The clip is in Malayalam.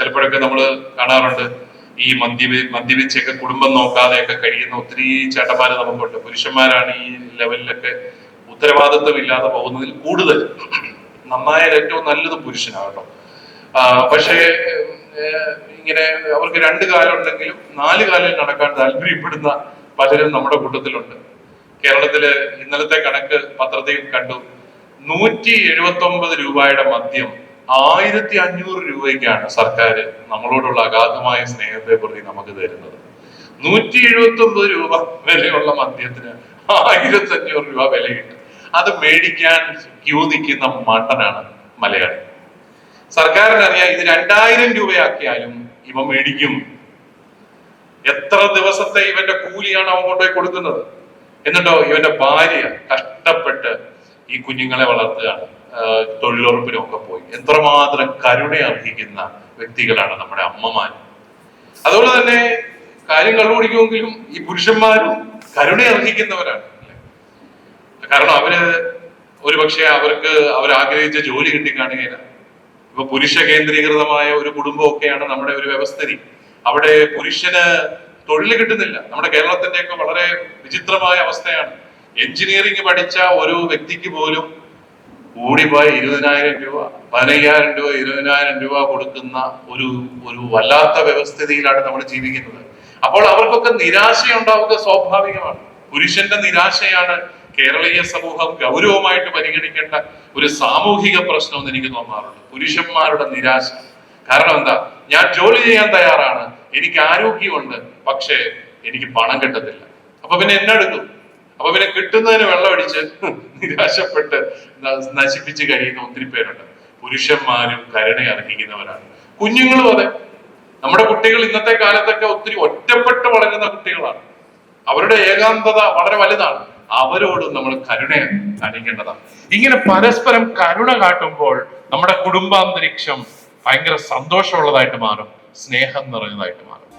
ചിലപ്പോഴൊക്കെ നമ്മൾ കാണാറുണ്ട്. ഈ മദ്യപി മദ്യപിച്ചൊക്കെ കുടുംബം നോക്കാതെയൊക്കെ കഴിയുന്ന ഒത്തിരി ചേട്ടന്മാര് നമുക്കുണ്ട്. പുരുഷന്മാരാണ് ഈ ലെവലിലൊക്കെ ഉത്തരവാദിത്വം ഇല്ലാതെ പോകുന്നതിൽ കൂടുതൽ. നന്നായാൽ ഏറ്റവും നല്ലത് പുരുഷനാകട്ടോ പക്ഷേ ഇങ്ങനെ അവർക്ക് രണ്ട് കാലം ഉണ്ടെങ്കിലും നാല് കാലിൽ നടക്കാൻ താല്പര്യപ്പെടുന്ന പലരും നമ്മുടെ കൂട്ടത്തിലുണ്ട്. കേരളത്തിൽ ഇന്നലത്തെ കണക്ക് പത്രത്തിൽ കണ്ടു. നൂറ്റി എഴുപത്തി ഒമ്പത് രൂപയുടെ മദ്യം ആയിരത്തി അഞ്ഞൂറ് രൂപയ്ക്കാണ് സർക്കാർ നമ്മളോടുള്ള അഗാധമായ സ്നേഹത്തെ പ്രതി നമുക്ക് തരുന്നത്. നൂറ്റി എഴുപത്തി ഒമ്പത് രൂപ വിലയുള്ള മദ്യത്തിന് ആയിരത്തി അഞ്ഞൂറ് രൂപ വില കിട്ടും. അത് മേടിക്കാൻ ക്യൂ നിൽക്കുന്ന മണ്ടനാണ് മലയാളി. സർക്കാരിനറിയാം ഇത് രണ്ടായിരം രൂപയാക്കിയാലും ഇവ മേടിക്കും. എത്ര ദിവസത്തെ ഇവന്റെ കൂലിയാണ് അവൻ കൊണ്ടുപോയി കൊടുക്കുന്നത്? എന്നിട്ടോ ഇവന്റെ ഭാര്യ കഷ്ടപ്പെട്ട് ഈ കുഞ്ഞുങ്ങളെ വളർത്തുകയാണ്. തൊഴിലുറപ്പിനും ഒക്കെ പോയി. എത്രമാത്രം കരുണ അർഹിക്കുന്ന വ്യക്തികളാണ് നമ്മുടെ അമ്മമാർ അതുപോലെ തന്നെ കാര്യം കണ്ടുപിടിക്കുമെങ്കിലും ഈ പുരുഷന്മാരും കരുണ അർഹിക്കുന്നവരാണ്. കാരണം അവർ ഒരു പക്ഷേ അവർക്ക് അവരാഗ്രഹിച്ച ജോലി കിട്ടിക്കാണുകയില്ല. ഇപ്പൊ പുരുഷ കേന്ദ്രീകൃതമായ ഒരു കുടുംബമൊക്കെയാണ് നമ്മുടെ ഒരു വ്യവസ്ഥിതി. അവിടെ പുരുഷന് തൊഴിൽ കിട്ടുന്നില്ല. നമ്മുടെ കേരളത്തിന്റെ ഒക്കെ വളരെ വിചിത്രമായ അവസ്ഥയാണ്. എഞ്ചിനീയറിംഗ് പഠിച്ച ഒരു വ്യക്തിക്ക് പോലും കൂടിപ്പോയ ഇരുപതിനായിരം രൂപ പതിനയ്യായിരം രൂപ ഇരുപതിനായിരം രൂപ കൊടുക്കുന്ന ഒരു ഒരു വല്ലാത്ത വ്യവസ്ഥിതിയിലാണ് നമ്മൾ ജീവിക്കുന്നത്. അപ്പോൾ അവർക്കൊക്കെ നിരാശ ഉണ്ടാവുക സ്വാഭാവികമാണ്. പുരുഷന്റെ നിരാശയാണ് കേരളീയ സമൂഹം ഗൗരവമായിട്ട് പരിഗണിക്കേണ്ട ഒരു സാമൂഹിക പ്രശ്നം എന്ന് എനിക്ക് തോന്നാറുണ്ട്. പുരുഷന്മാരുടെ നിരാശ. കാരണം എന്താ? ഞാൻ ജോലി ചെയ്യാൻ തയ്യാറാണ്. എനിക്ക് ആരോഗ്യമുണ്ട്. പക്ഷേ എനിക്ക് പണം കിട്ടത്തില്ല. അപ്പൊ പിന്നെ എന്നെടുക്കും അപ്പൊ പിന്നെ കിട്ടുന്നതിന് വെള്ളമടിച്ച് നിരാശപ്പെട്ട് നശിപ്പിച്ച് കഴിയുന്ന ഒത്തിരി പേരുണ്ട്. പുരുഷന്മാരും കരുണ അർഹിക്കുന്നവരാണ്. കുഞ്ഞുങ്ങളും അതെ. നമ്മുടെ കുട്ടികൾ ഇന്നത്തെ കാലത്തൊക്കെ ഒത്തിരി ഒറ്റപ്പെട്ട് വളരുന്ന കുട്ടികളാണ്. അവരുടെ ഏകാന്തത വളരെ വലുതാണ്. അവരോടും നമ്മൾ കരുണ കാണിക്കേണ്ടതാണ്. ഇങ്ങനെ പരസ്പരം കരുണ കാട്ടുമ്പോൾ നമ്മുടെ കുടുംബാന്തരീക്ഷം ഭയങ്കര സന്തോഷമുള്ളതായിട്ട് മാറും. സ്നേഹം നിറഞ്ഞതായിട്ട് മാറും.